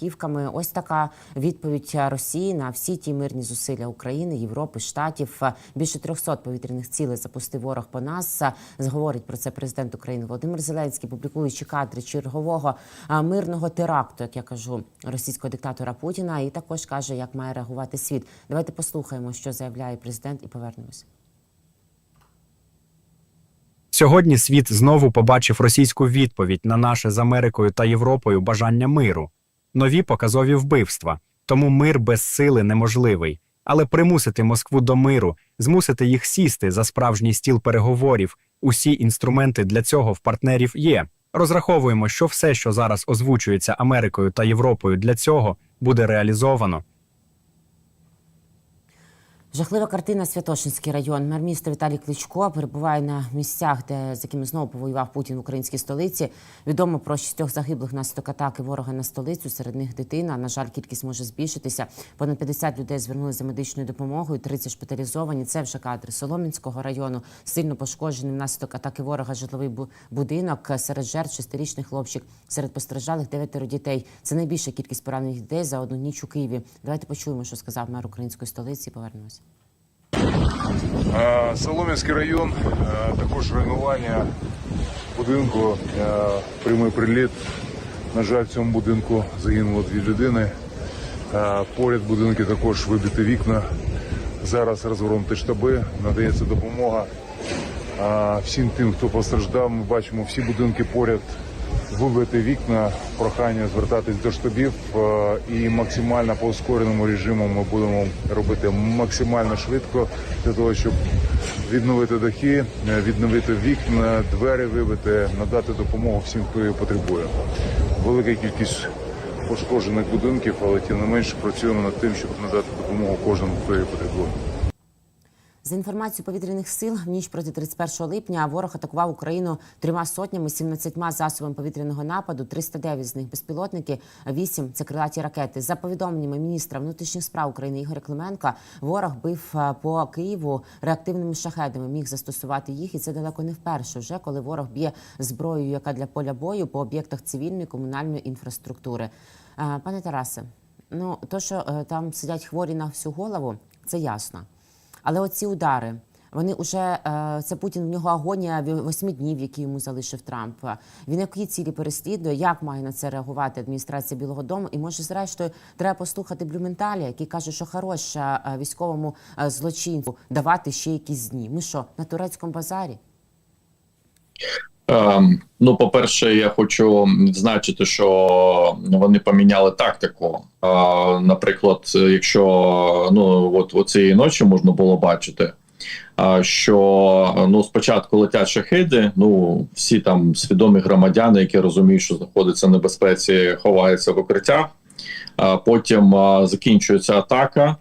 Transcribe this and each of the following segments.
вибухівками. Ось така відповідь Росії на всі ті мирні зусилля України, Європи, Штатів. Більше 300 повітряних цілей запустив ворог по нас. Говорить про це президент України Володимир Зеленський, публікуючи кадри чергового мирного теракту, як я кажу, російського диктатора Путіна, і також каже, як має реагувати світ. Давайте послухаємо, що заявляє президент, і повернемось. Сьогодні світ знову побачив російську відповідь на наше з Америкою та Європою бажання миру, нові показові вбивства. Тому мир без сили неможливий. Але примусити Москву до миру, змусити їх сісти за справжній стіл переговорів. Усі інструменти для цього в партнерів є. Розраховуємо, що все, що зараз озвучується Америкою та Європою, для цього буде реалізовано. Жахлива картина Святошинський район. Мер міста Віталій Кличко перебуває на місцях, де з якими знову повоював Путін в українській столиці. Відомо про шістьох загиблих внаслідок атаки ворога на столицю. Серед них дитина. На жаль, кількість може збільшитися. Понад 50 людей звернулися за медичною допомогою. 30 шпиталізовані. Це вже кадри Соломінського району. Сильно пошкоджений внаслідок атаки ворога житловий будинок. Серед жертв шестирічний хлопчик. Серед постраждалих дев'ятеро дітей. Це найбільша кількість поранених дітей за одну ніч у Києві. Давайте почуємо, що сказав мер української столиці. Повернемося. Солом'янський район, також руйнування будинку, прямий приліт. На жаль, в цьому будинку загинуло дві людини. Поряд будинки також вибиті вікна. Зараз розгорнуті штаби, надається допомога. Всім тим, хто постраждав, ми бачимо всі будинки поряд. Вибити вікна, прохання звертатись до штабів е, і максимально по ускореному режиму ми будемо робити максимально швидко для того, щоб відновити дахи, е, відновити вікна, двері вибити, надати допомогу всім, хто її потребує. Велика кількість пошкоджених будинків, але тим не менше працюємо над тим, щоб надати допомогу кожному, хто її потребує. За інформацією повітряних сил, в ніч проти 31 липня ворог атакував Україну трьома сотнями, 17 засобами повітряного нападу, 309 з них безпілотники, 8 – це крилаті ракети. За повідомленнями міністра внутрішніх справ України Ігоря Клименка, ворог бив е, по Києву реактивними шахедами, міг застосувати їх, і це далеко не вперше. Вже коли ворог б'є зброєю, яка для поля бою по об'єктах цивільної комунальної інфраструктури. Е, Пане Тарасе, ну то, що е, там сидять хворі на всю голову, це ясно. Але оці удари, вони вже е, це Путін в нього агонія восьми днів, які йому залишив Трамп. Він які цілі переслідує, як має на це реагувати адміністрація Білого Дому? І може, зрештою, треба послухати Блюменталі, який каже, що хороша е, військовому е, злочинцю давати ще якісь дні. Ми що на турецькому базарі? Ем, ну, по-перше, я хочу відзначити, що вони поміняли тактику. Е, наприклад, якщо ну от, от цієї ночі можна було бачити, е, що ну спочатку летять шахеди, ну всі там свідомі громадяни, які розуміють, що знаходяться в небезпеці, ховаються в укриттях. Е, потім закінчується атака,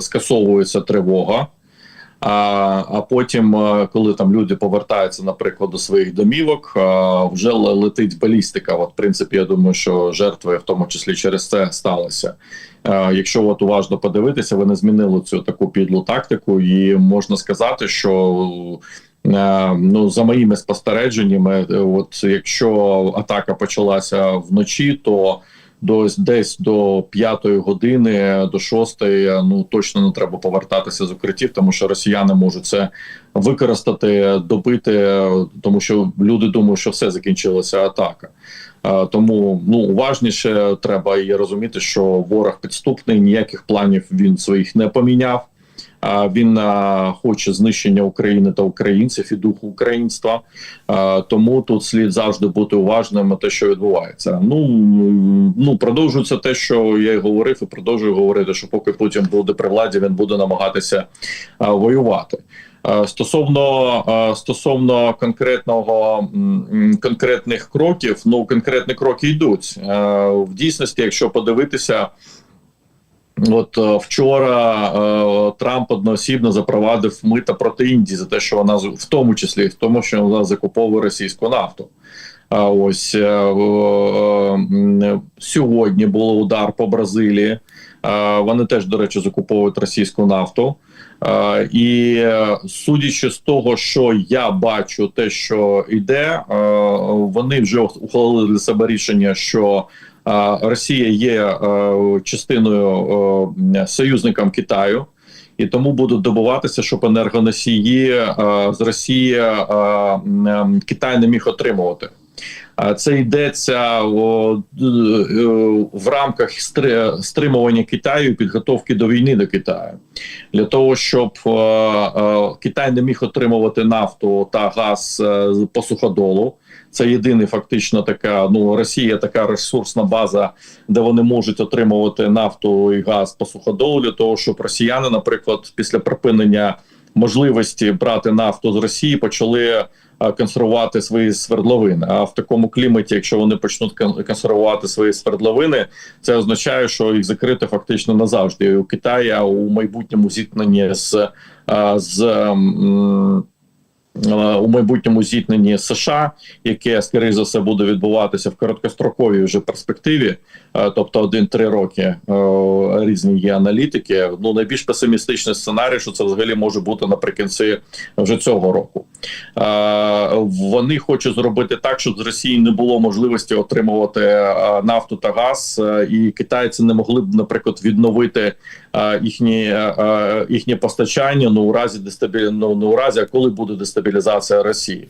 скасовується тривога. А, а потім, е, коли там люди повертаються, наприклад, до своїх домівок, е, вже летить балістика. От, в принципі, я думаю, що жертви в тому числі через це сталося. Е, Якщо от уважно подивитися, вони змінили цю таку підлу тактику, і можна сказати, що ну за моїми спостереженнями, от якщо атака почалася вночі, то до десь до п'ятої години, до шостої, ну точно не треба повертатися з укриттів, тому що росіяни можуть це використати, добити, тому що люди думають, що все закінчилася атака. Е, Тому ну уважніше треба і розуміти, що ворог підступний, ніяких планів він своїх не поміняв. Він хоче знищення України та українців і духу українства. Тому тут слід завжди бути уважним на те, що відбувається. Ну ну продовжується те, що я й говорив, і продовжую говорити, що поки Путін буде при владі, він буде намагатися воювати. Стосовно стосовно конкретного конкретних кроків, ну конкретні кроки йдуть в дійсності, якщо подивитися. От е, вчора е, Трамп одноосібно запровадив мита проти Індії за те, що вона в тому числі в тому, що вона закуповує російську нафту. А ось е, сьогодні було удар по Бразилії. Вони теж, до речі, закуповують російську нафту. І судячи з того, що я бачу, те, що йде, вони вже ухвалили для себе рішення, що Росія є е, частиною союзником Китаю. І тому будуть добуватися, щоб енергоносії е, з Росії е, Китай не міг отримувати. Це йдеться в рамках стри- стримування Китаю і підготовки до війни до Китаю для того, щоб Китай не міг отримувати нафту та газ по суходолу. Це єдиний фактично така. Ну Росія така ресурсна база, де вони можуть отримувати нафту і газ по суходолу для того, щоб росіяни, наприклад, після припинення можливості брати нафту з Росії, почали е, консервувати свої свердловини. А в такому кліматі, якщо вони почнуть кон- консервувати свої свердловини, це означає, що їх закрити фактично назавжди І у Китаї у майбутньому зіткненні з, е, з м, е, у майбутньому зіткненні США, яке скоріше за все буде відбуватися в короткостроковій вже перспективі, е, тобто один-три роки е, різні є аналітики. Ну найбільш песимістичний сценарій, що це взагалі може бути наприкінці вже цього року. Е, Вони хочуть зробити так, щоб з Росії не було можливості отримувати е, нафту та газ, е, і китайці не могли б, наприклад, відновити е, їхні е, е, їхнє постачання. Ну у разі дестабілі... ну, не у разі, а коли буде дестабілізація Росії.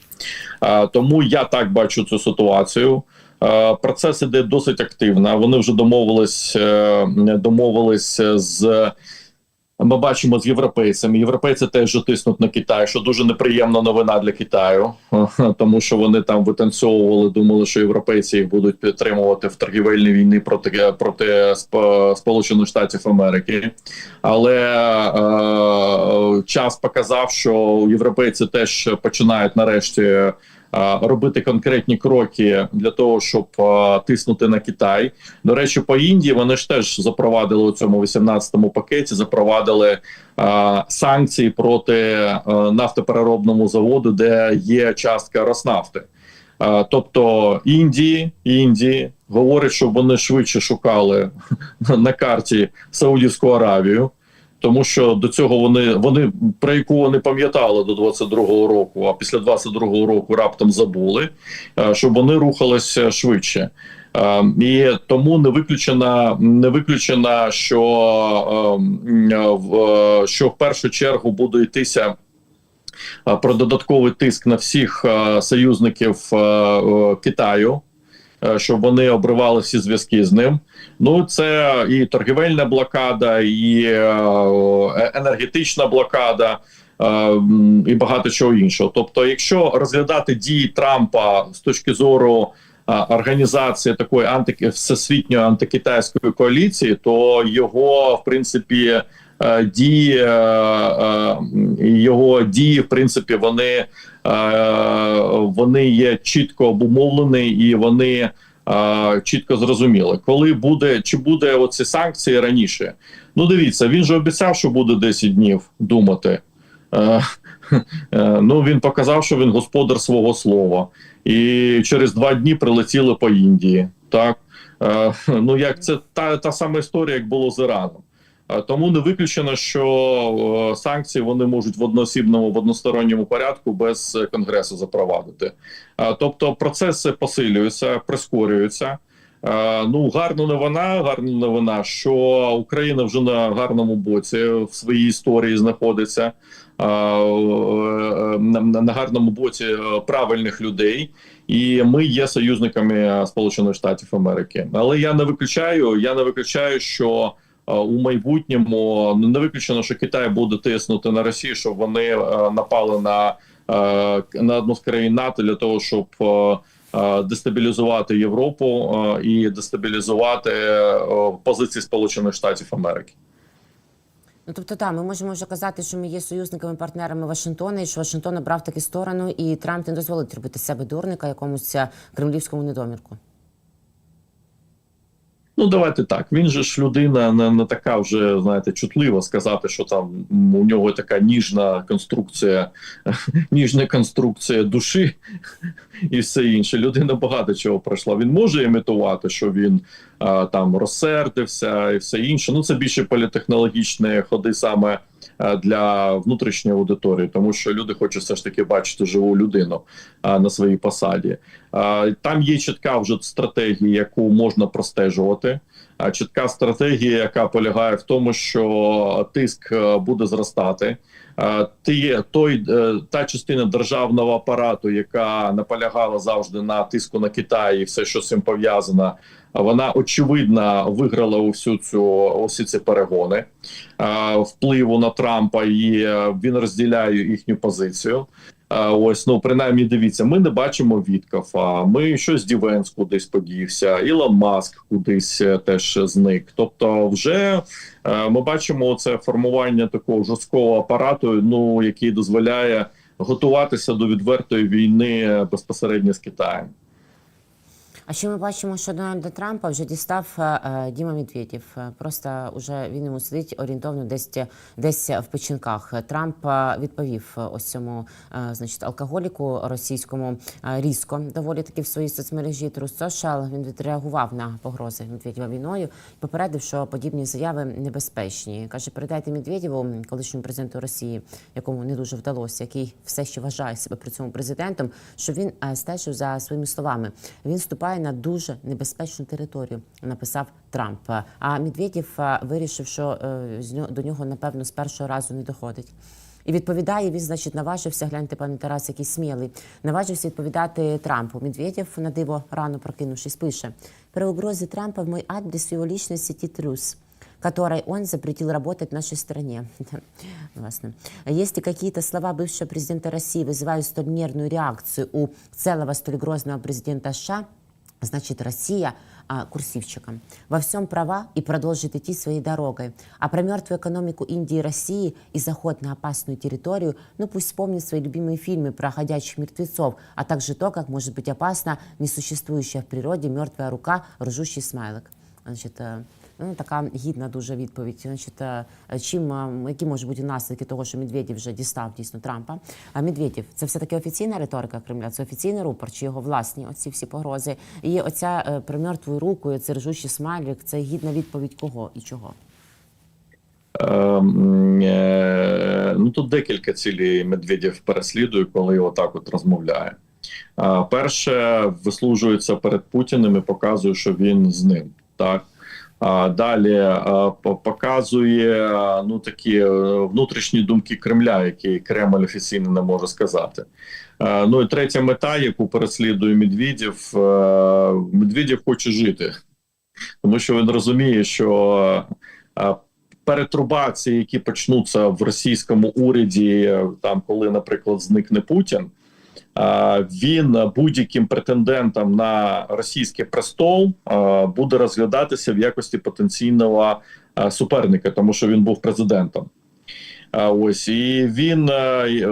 Е, Тому я так бачу цю ситуацію. Е, Процес іде досить активно. Вони вже домовились, е, домовились з. Ми бачимо з європейцями. Європейці теж тиснуть на Китай, що дуже неприємна новина для Китаю, тому що вони там витанцьовували, думали, що європейці їх будуть підтримувати в торгівельній війні проти проти Сп- Сполучених Штатів Америки. Але е, час показав, що європейці теж починають нарешті е, робити конкретні кроки для того, щоб тиснути на Китай. До речі, по Індії вони ж теж запровадили у цьому 18-му пакеті. Запровадили санкції проти нафтопереробному заводу, де є частка Роснафти. Тобто Індії, Індії говорять, щоб вони швидше шукали на карті Саудівську Аравію. Тому що до цього вони вони про яку вони пам'ятали до 22-го року, а після 22-го року раптом забули, е, щоб вони рухалися швидше. Е, І тому не виключена, не виключена, що, е, в- що в першу чергу буде йтися про додатковий тиск на всіх союзників Китаю, щоб вони обривали всі зв'язки з ним. Ну, це і торгівельна блокада, і е, енергетична блокада. е, І багато чого іншого. Тобто, якщо розглядати дії Трампа з точки зору організації такої анти всесвітньої антикитайської коаліції, то його в принципі е, дії е, е, його дії, в принципі, вони, е, вони є чітко обумовлені і вони е, чітко зрозуміли, коли буде чи буде оці санкції раніше. Ну, дивіться, він же обіцяв, що буде 10 днів думати. Е, е, Ну він показав, що він господар свого слова, і через два дні прилетіли по Індії. Так Е, ну як це та, та сама історія, як було з Іраном. Е, Тому не виключено, що е, санкції вони можуть в одноосібному в односторонньому порядку без е, конгресу запровадити. Тобто процеси посилюються, прискорюються. Ну, гарна новина, гарна новина, що Україна вже на гарному боці в своїй історії знаходиться на, гарному боці правильних людей, і ми є союзниками Сполучених Штатів Америки. Але я не виключаю, я не виключаю, що у майбутньому ну, не виключено, що Китай буде тиснути на Росію, щоб вони е, напали на, е, на одну з країн НАТО для того, щоб е, е, дестабілізувати Європу е, і дестабілізувати е, позиції Сполучених Штатів Америки. Ну тобто, так, ми можемо вже казати, що ми є союзниками, партнерами Вашингтона, і що Вашингтон обрав таку сторону, і Трамп не дозволить робити себе дурника якомусь е, кремлівському недомірку. Ну, давайте так. Він же ж людина не, не така вже знаєте чутлива сказати, що там у нього така ніжна конструкція, ніжна конструкція душі і все інше. Людина багато чого пройшла. Він може імітувати, що він а, там розсердився і все інше. Ну це більше політехнологічні ходи саме для внутрішньої аудиторії, тому що люди хочуть все ж таки бачити живу людину е, на своїй посаді. Е, Там є чітка вже стратегія, яку можна простежувати. Чітка стратегія, яка полягає в тому, що тиск е, буде зростати. Е, є той, е, та частина державного апарату, яка наполягала завжди на тиску на Китай і все, що з цим пов'язано, вона очевидно виграла усю цю усі ці перегони е, впливу на Трампа, і він розділяє їхню позицію. Е, Ось ну принаймні дивіться, ми не бачимо відкафа. Ми щось Дівенс кудись подівся, Ілон Маск кудись е, теж зник. Тобто, вже е, ми бачимо це формування такого жорсткого апарату, ну який дозволяє готуватися до відвертої війни безпосередньо з Китаєм. А ще ми бачимо, що Дональда Трампа вже дістав е, е, Діма Медведєв. Е, Просто вже він йому сидить орієнтовно десь десь в печінках. Трамп відповів ось цьому значить алкоголіку російському різко доволі таки в своїй соцмережі Social. Він відреагував на погрози Медведєва війною. і Попередив, що подібні заяви небезпечні. каже: передайте Медведєву, колишньому президенту Росії, якому не дуже вдалося, який все ще вважає себе при цьому президентом. Що він стежив за своїми словами. Він вступає на дуже небезпечну територію, написав Трамп. А Медведєв е, вирішив, що е, з нього- до нього напевно з першого разу не доходить. І відповідає він, значить, наважився. Гляньте, пане Тарас, який смілий. Наважився відповідати Трампу. Медведєв на диво рано прокинувшись, пише про угрози Трампа в мой адрес в его личной сети Трус которой он запретил работать в нашей стране. Классно. Если какие-то слова бывшего президента России вызывают столь нервную реакцию у целого столь грозного президента США, значит, Россия а, курсивчиком. Во всем права и продолжит идти своей дорогой. А про мертвую экономику Индии и России и заход на опасную территорию, ну пусть вспомнит свои любимые фильмы про ходячих мертвецов, а также то, как может быть опасна несуществующая в природе мертвая рука, ржущий смайлик. Значить, е, ну, така гідна дуже відповідь. Значить, е, чим, е, які можуть бути наслідки того, що Медведєв вже дістав дійсно Трампа. А Медведєв це все таки офіційна риторика Кремля, це офіційний рупор, чи його власні оці всі погрози. І оця е, про рукою, це ржущий смайлик, це гідна відповідь кого і чого. Ем, Ну тут декілька цілей Медведєв переслідує, коли отак от розмовляє. Перше, вислужується перед Путіним і показує, що він з ним. Так далі показує ну такі е, внутрішні думки Кремля, які Кремль офіційно не може сказати. Е, Ну і третя мета, яку переслідує Медведєв, е, Медведєв хоче жити, тому що він розуміє, що перетрубації, які почнуться в російському уряді, там коли, наприклад, зникне Путін. Він будь-яким претендентом на російський престол буде розглядатися в якості потенційного суперника, тому що він був президентом. Ось і він е,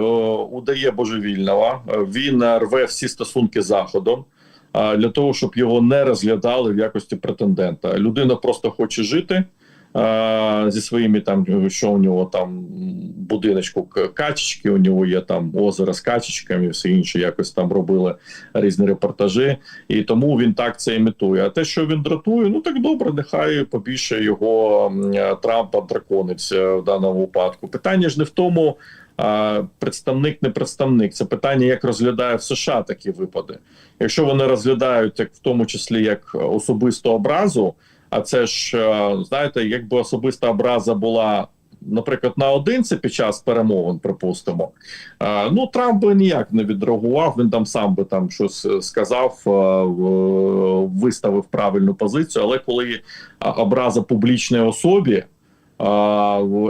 удає божевільного. Він рве всі стосунки з заходом для того, щоб його не розглядали в якості претендента. Людина просто хоче жити зі своїми там, що у нього там будиночку качечки. У нього є там озеро з качечками, все інше якось там робили різні репортажі, і тому він так це імітує. А те, що він дратує, ну так добре, нехай побільше його е, Трампа дракониться е, в даному випадку. Питання ж не в тому. Представник не представник, це питання, як розглядає в США такі випади. Якщо вони розглядають як в тому числі як особисту образу, а це ж е, знаєте, якби особиста образа була, наприклад, наодинці під час перемовин, припустимо. е, Ну Трамп би ніяк не відреагував. Він там сам би там щось е, сказав, виставив правильну позицію. Але коли образа публічній особі.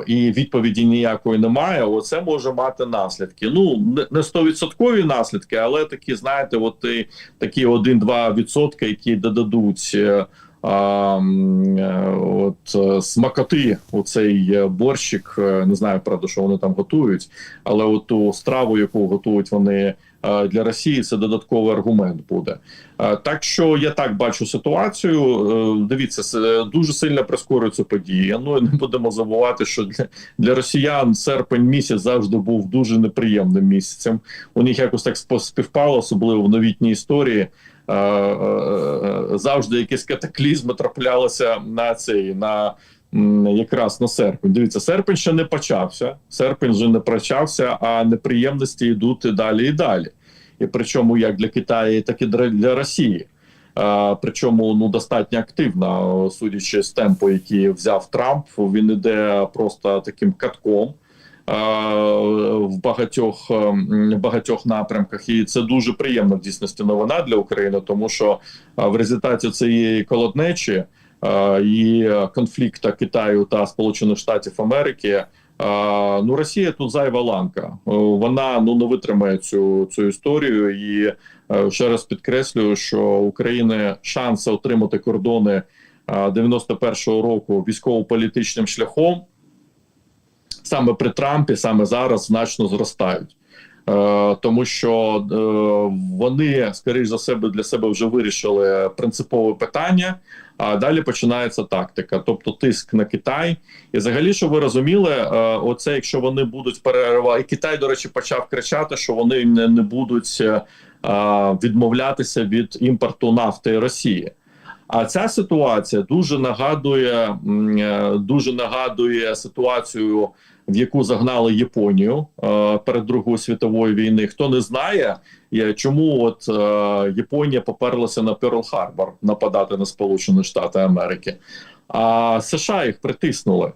І відповіді ніякої немає. Оце може мати наслідки. Ну не- стовідсоткові наслідки, але такі, знаєте, от такі 1-2 відсотки, які додадуть а, е, от е, смакоти у цей е, борщик. Не знаю, правда, що вони там готують, але от ту страву, яку готують вони. Для Росії це додатковий аргумент буде. Так що я так бачу ситуацію. Дивіться, дуже сильно прискорюються події. Ну і не будемо забувати, що для, для росіян серпень місяць завжди був дуже неприємним місяцем. У них якось так співпало, особливо в новітній історії. Е, е, е, Завжди якісь катаклізми траплялися на цей на якраз на серпень. Дивіться, серпень ще не почався. Серпень вже не почався, а неприємності йдуть далі і далі. І причому як для Китаю, так і для Росії. Причому ну достатньо активно, судячи з темпу, який взяв Трамп, він іде просто таким катком. А, В багатьох ем, багатьох напрямках, і це дуже приємна в дійсності новина для України, тому що в результаті цієї колоднечі і конфлікту Китаю та Сполучених Штатів Америки. Ну, Росія тут зайва ланка. Вона ну не витримає цю цю історію. І е, ще раз підкреслюю, що України шанси отримати кордони а, 91-го року військово-політичним шляхом саме при Трампі, саме зараз значно зростають. Е, тому що е, вони, скоріш за себе, для себе вже вирішили принципове питання. А далі починається тактика, тобто тиск на Китай. І взагалі, що ви розуміли, е, оце якщо вони будуть переривати, і Китай, до речі, почав кричати, що вони не, будуть відмовлятися від імпорту нафти Росії. А ця ситуація дуже нагадує е, дуже нагадує ситуацію, в яку загнали Японію е, перед Другою світовою війни. Хто не знає, чому от е, Японія поперлася на Перл-Харбор нападати на Сполучені Штати Америки, а США їх притиснули.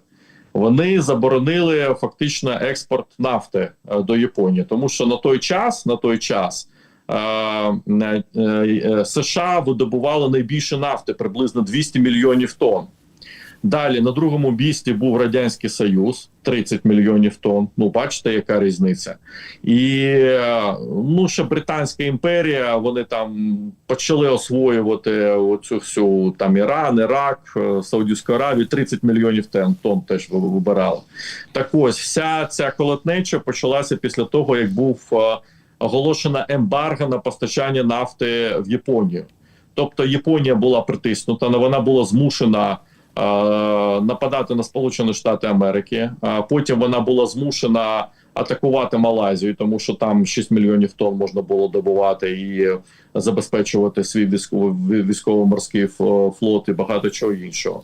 Вони заборонили фактично експорт нафти до Японії, тому що на той час, на той час. Е, е, е, США видобували найбільше нафти приблизно 200 мільйонів тонн. Далі на другому місці був радянський союз 30 мільйонів тонн. Ну бачите, яка різниця, і ну ще Британська імперія. Вони там почали освоювати оцю всю там Іран, Ірак, Саудівську Аравію. 30 мільйонів тонн, теж ви- вибирали. Так ось вся ця колотнеча почалася після того, як був оголошена ембарго на постачання нафти в Японію. Тобто Японія була притиснута, вона була змушена е, нападати на Сполучені Штати Америки. А потім вона була змушена атакувати Малайзію, тому що там 6 мільйонів тонн можна було добувати і забезпечувати свій військовий військово-морський флот і багато чого іншого.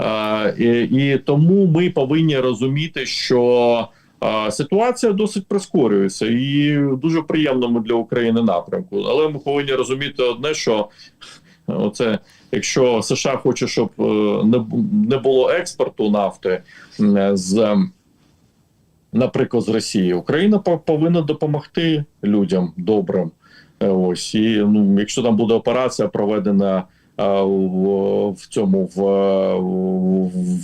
Е, і, і тому ми повинні розуміти, що е, ситуація досить прискорюється і дуже приємному для України напрямку. Але ми повинні розуміти одне, що оце, якщо США хоче, щоб е, не, було експорту нафти з. Наприклад, з Росії Україна повинна допомогти людям добрим. Е, Ось і ну, якщо там буде операція проведена е, в, в цьому в, е,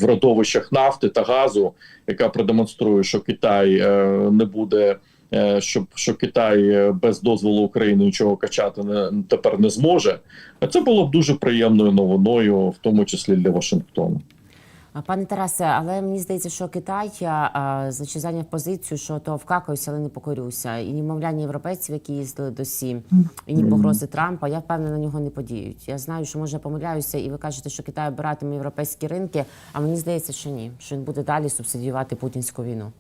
в родовищах нафти та газу, яка продемонструє, що Китай е, не буде, е, щоб що Китай е, без дозволу України нічого качати не тепер не зможе. Це було б дуже приємною новиною, в тому числі для Вашингтону. Пане Тарасе, але мені здається, що Китай значить, зайняв позицію, що то вкакаюся, але не покорюся. І ні мовляння європейців, які їздили до Сім, і ні погрози Трампа, я впевнена, на нього не подіють. Я знаю, що може помиляюся, і ви кажете, що Китай обиратиме європейські ринки. А мені здається, що ні, що він буде далі субсидіювати путінську війну.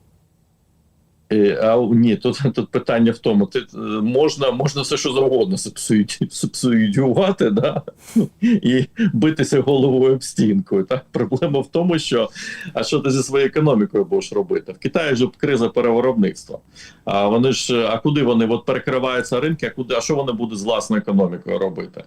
Е, А ні, тут, тут питання в тому: ти е, можна, можна все, що завгодно субсиді- субсидіювати, да? і битися головою об стінку. Так? Проблема в тому, що а що ти зі своєю економікою будеш робити? В Китаї ж криза перевиробництва. А вони ж а куди вони от перекриваються ринки? А куди а що вони будуть з власною економікою робити?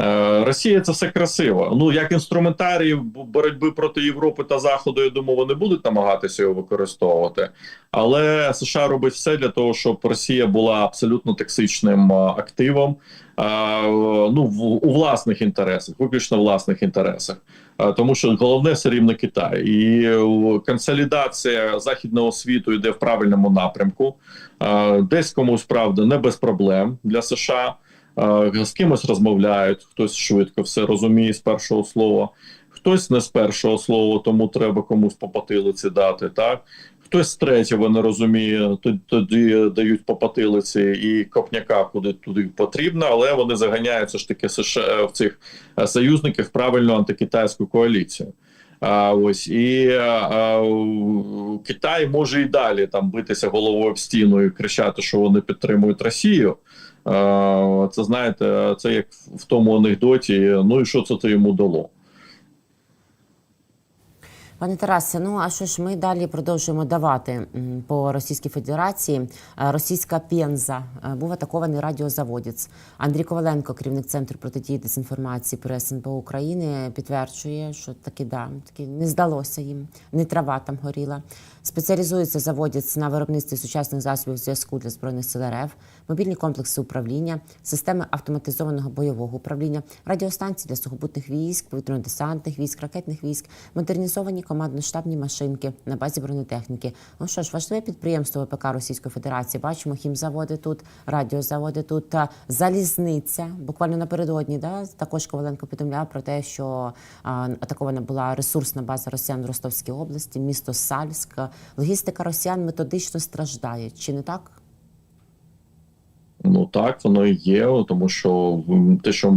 Е, Росія це все красиво. Ну як інструментарій боротьби проти Європи та Заходу, я думаю, вони будуть намагатися його використовувати. Але США робить все для того, щоб Росія була абсолютно токсичним активом. Ну в у власних інтересах, виключно власних інтересах, тому що головне все рівно Китай, і е, консолідація західного світу йде в правильному напрямку. Десь комусь правда не без проблем для США. З кимось розмовляють, хтось швидко все розуміє з першого слова. Хтось не з першого слова, тому треба комусь по потилиці дати. Так хтось з третього не розуміє, тоді, дають по потилиці і копняка куди туди потрібно, але вони заганяються ж таки США в цих е, союзників в правильну антикитайську коаліцію. А ось і а, у- Китай може і далі там битися головою об стіну і кричати, що вони підтримують Росію. А, це знаєте, це як в тому анекдоті. Ну і що це ти йому дало? Пане Тарасе, ну а що ж ми далі продовжуємо давати по Російській Федерації? Е, Російська Пенза е, був атакований радіозаводець. Андрій Коваленко, керівник центру протидії дезінформації при СНПО України, підтверджує, що таки да, таки не здалося їм, не трава там горіла. Спеціалізується заводець на виробництві сучасних засобів зв'язку для збройних сил РФ, мобільні комплекси управління, системи автоматизованого бойового управління, радіостанції для сухопутних військ, повітряно-десантних військ, ракетних військ, модернізовані командно-штабні машинки на базі бронетехніки. Ну що ж, важливе підприємство ВПК Російської Федерації. Бачимо хімзаводи тут, радіозаводи тут, та залізниця. Буквально напередодні, да, також Коваленко повідомляв про те, що а, атакована була ресурсна база росіян в Ростовській області, місто Сальськ. Логістика росіян методично страждає. Чи не так? Ну так воно і є, тому що те, що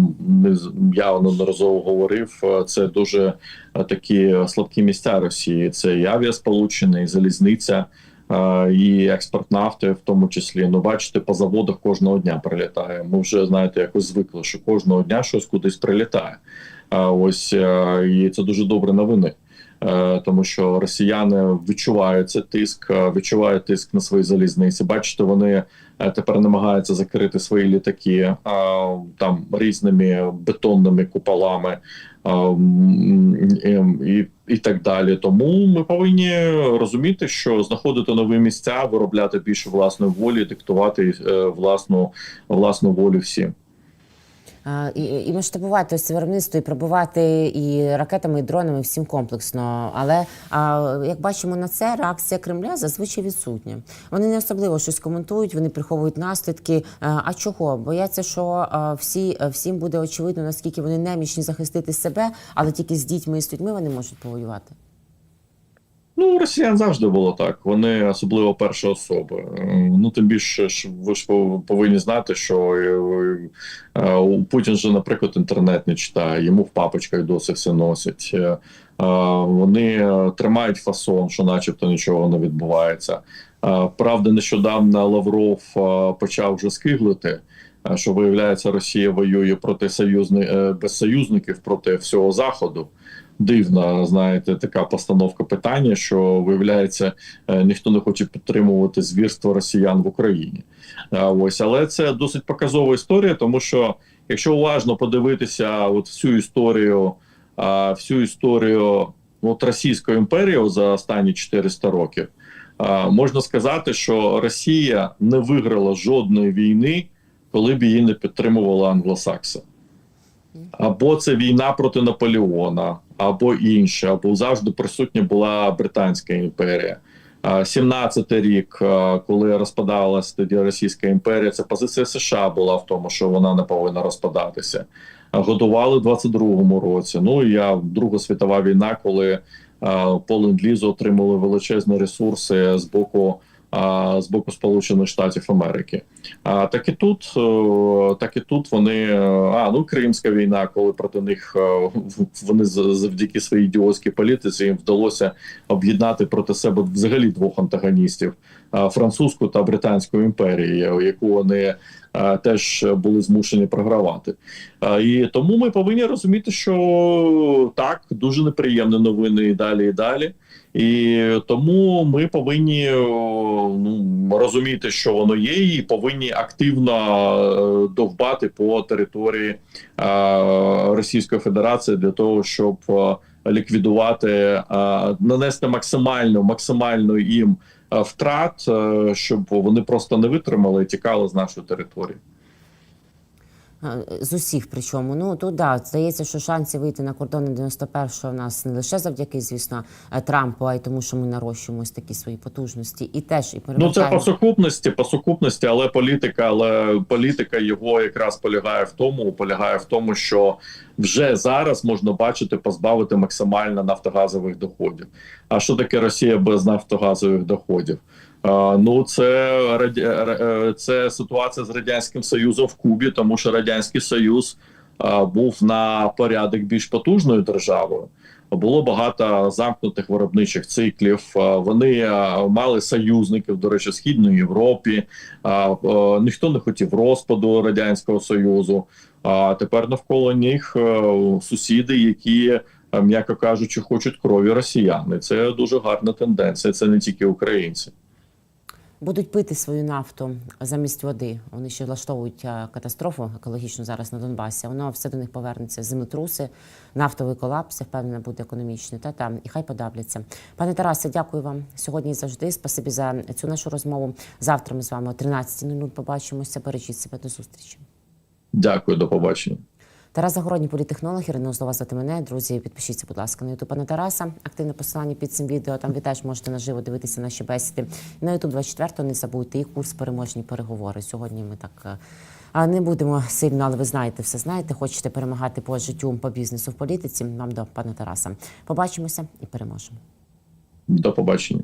я неодноразово говорив, е, це дуже е, такі слабкі місця Росії. Це і авіасполучення, і залізниця, е, і експорт нафти, в тому числі. Ну, бачите, по заводах кожного дня прилітає. Ми вже знаєте, якось звикли, що кожного дня щось кудись прилітає. Ось е, і це дуже добре новини. Е, Тому що росіяни відчувають цей тиск, е, відчувають тиск на свої залізниці. Бачите, вони е, тепер намагаються закрити свої літаки там різними бетонними куполами і, і, і так далі. Тому ми повинні розуміти, що знаходити нові місця, виробляти більше власної волі, диктувати е, власну власну волю всім. І, і масштабувати ось виробництво і пробувати і ракетами, і дронами всім комплексно. Але а, як бачимо на це, реакція Кремля зазвичай відсутня. Вони не особливо щось коментують, вони приховують наслідки. А, чого? Бояться, що всі всім буде очевидно, наскільки вони немічні захистити себе, але тільки з дітьми і з людьми вони можуть повоювати. Ну, у росіян завжди було так. Вони особливо перша особа. Е, Ну тим більше ж ви ж повинні знати, що е, е, у Путін же, наприклад, інтернет не читає, йому в папочках досі все носять. Е, е, Вони е, тримають фасон, що, начебто, нічого не відбувається. Е, Правда, нещодавно Лавров е, почав вже скиглити. е, Що виявляється, Росія воює проти союзни... е, без союзників проти всього заходу дивна, знаєте, така постановка питання, що виявляється, е, ніхто не хоче підтримувати звірство росіян в Україні. Ось, але це досить показова історія, тому що якщо уважно подивитися, от всю історію, всю історію от Російської імперії за останні 400 років, можна сказати, що Росія не виграла жодної війни, коли б її не підтримувала англосакси. Або це війна проти Наполеона, або інше, або завжди присутня була Британська імперія. 17-й рік, коли розпадалася тоді Російська імперія, це позиція США була в тому, що вона не повинна розпадатися. А, Готували в 22-му році. Ну і я Друга світова війна, коли а, по ленд-лізу отримали величезні ресурси з боку. З боку Сполучених Штатів Америки, а так і тут, е, так і тут вони е, а ну Кримська війна, коли проти них е, вони завдяки своїй ідіотській політиці їм вдалося об'єднати проти себе взагалі двох антагоністів: французьку та британську імперії, яку вони теж були змушені програвати. І тому ми повинні розуміти, що так дуже неприємні новини і далі, і далі. І тому ми повинні ну, розуміти, що воно є, і повинні активно е, довбати по території е, Російської Федерації для того, щоб е, ліквідувати, е, нанести максимально максимально їм е, втрат, е, щоб вони просто не витримали і тікали з нашої території. Е, З усіх причому. Ну тут да, здається, що шанси вийти на кордони 91-го в нас не лише завдяки, звісно, е, Трампу, а й тому, що ми нарощуємо ось такі свої потужності. І теж і Ну це по сукупності, по сукупності, але політика, але політика його якраз полягає в тому, полягає в тому, що вже зараз можна бачити позбавити максимально нафтогазових доходів. А що таке Росія без нафтогазових доходів? Ну це ре- е, це ситуація з радянським союзом в Кубі, тому що радянський союз був на порядок більш потужною державою. Було багато замкнутих виробничих циклів. Вони мали союзників, до речі, в східної Європі. Ніхто не хотів розпаду радянського союзу. А тепер навколо них е, сусіди, які е, м'яко кажучи, хочуть крові росіян. І це дуже гарна тенденція. Це не тільки українці. Будуть пити свою нафту замість води. Вони ще влаштовують катастрофу екологічну зараз на Донбасі. Воно все до них повернеться. Землетруси, нафтовий колапс, я впевнена, буде економічний. Та там і хай подавляться. Пане Тарасе, дякую вам сьогодні і завжди. Спасибі за цю нашу розмову. Завтра ми з вами о 13.00 побачимося. Бережіть себе до зустрічі. Дякую, до побачення. Тарас Загородній політехнолог, Ірина Узлова звати мене. Друзі, підпишіться, будь ласка, на ютуб пана Тараса. Активне посилання під цим відео. Там ви теж можете наживо дивитися наші бесіди. На ютуб 24 не забудьте і курс переможні переговори. Сьогодні ми так е, а, не будемо сильно, але ви знаєте, все знаєте. Хочете перемагати по життю, по бізнесу в політиці. Вам до пана Тараса. Побачимося і переможемо. До побачення.